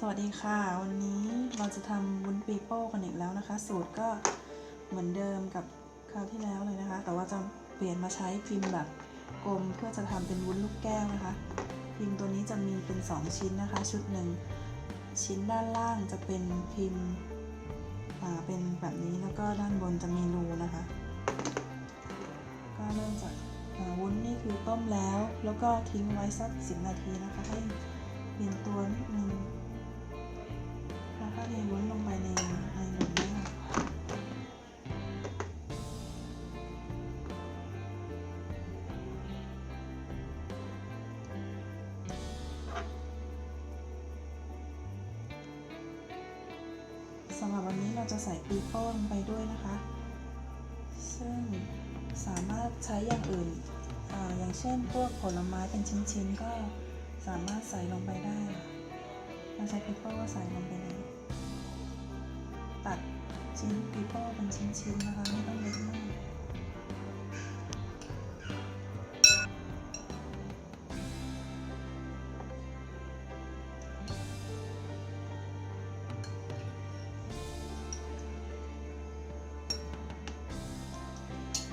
สวัสดีค่ะ วันนี้เราจะทำวุ้นปีโป้กันอีกแล้วนะคะ สูตรก็เหมือนเดิมกับคราวที่แล้วเลยนะคะ แต่ว่าจะเปลี่ยนมาใช้พิมพ์แบบกลมเพื่อจะทำเป็นวุ้นลูกแก้วนะคะ พิมพ์ตัวนี้จะมีเป็น 2 ชิ้นนะคะ ชุดหนึ่งชิ้นด้านล่างจะเป็นพิมพ์อ่าเป็นแบบนี้แล้วก็ด้านบนจะมีรูนะคะ ก็เริ่มจากวุ้นนี่คือต้มแล้ว แล้วก็ทิ้งไว้สักสินาทีนะคะให้เย็นตัวนิดนึง ก็เทวุ้นลงไปในในหลุมนี้ค่สำหรับวันนี้เราจะใส่ปีโป้ลงไปด้วยนะคะ ซึ่งสามารถใช้อย่างอื่นออย่างเช่นพวกผลไม้เป็นชิ้นๆ ก็สามารถใส่ลงไปได้เราใช้ปีโป้ก็ใส่ลงไปเลย ตัดชิ้นปีโป้เป็นชิ้นๆนะคะไม่ต้องเล็กมาก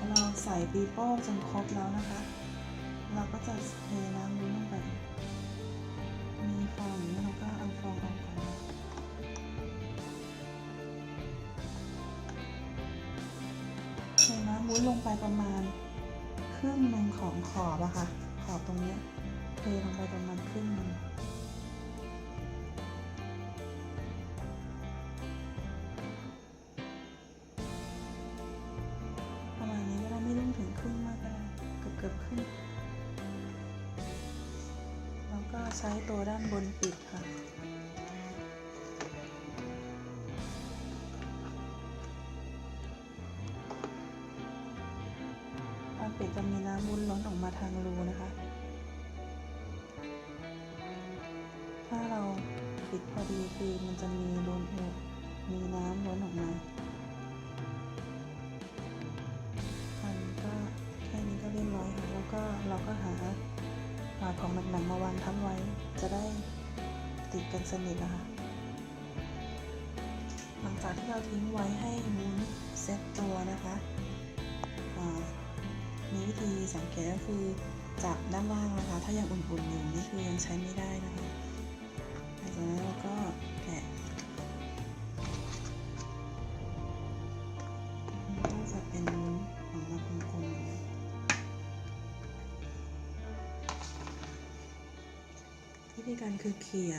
เราใส่ปีโป้จนครบแล้วนะคะ เราก็จะเทน้ำลงไป พุ้นลงไปประมาณครึ่งหนึ่งของขอบอะค่ะ ขอบตรงนี้เทลงไปประมาณครึ่งหนึ่งประมาณนี้ก็ได้ไม่ต้องถึงครึ่งมากก็ได้เกือบเกือบครึ่งแล้วก็ใช้ตัวด้านบนปิดค่ะ ตอนปิดจะมีน้ำวุ้นล้นออกมาทางรูนะคะ ถ้าเราปิดพอดีคือมันจะมีรูมีน้ำล้นออกมาอันก็แค่นี้ก็เรียบร้อยค่ะ แล้วก็เราก็หาหาของหนักๆมาวางทับไว้ จะได้ติดกันสนิทนะคะหลังจากที่เราทิ้งไว้ให้วุ้นเซ็ตตัวนะคะ สังเกตก็คือจับด้านล่างนะคะ ถ้ายังอุ่นๆอยู่นี่คือยังใช้ไม่ได้นะคะหลังจากนั้นเราก็แกะก็จะเป็นวุ้นออกมากลมๆอย่างนี้วิธีการคือเขี่ย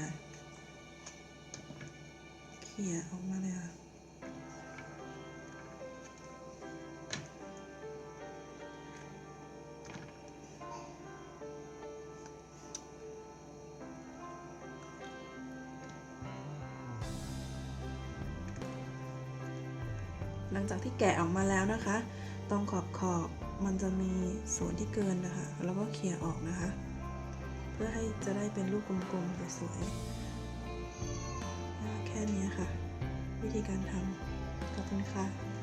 เขี่ยออกมาเลยค่ะ หลังจากที่แกะออกมาแล้วนะคะ ตรงขอบขอบมันจะมีส่วนที่เกินนะคะ แล้วก็เคลียร์ออกนะคะ เพื่อให้จะได้เป็นรูปกลมๆสวยๆแค่นี้ค่ะ วิธีการทำขอบคุณค่ะ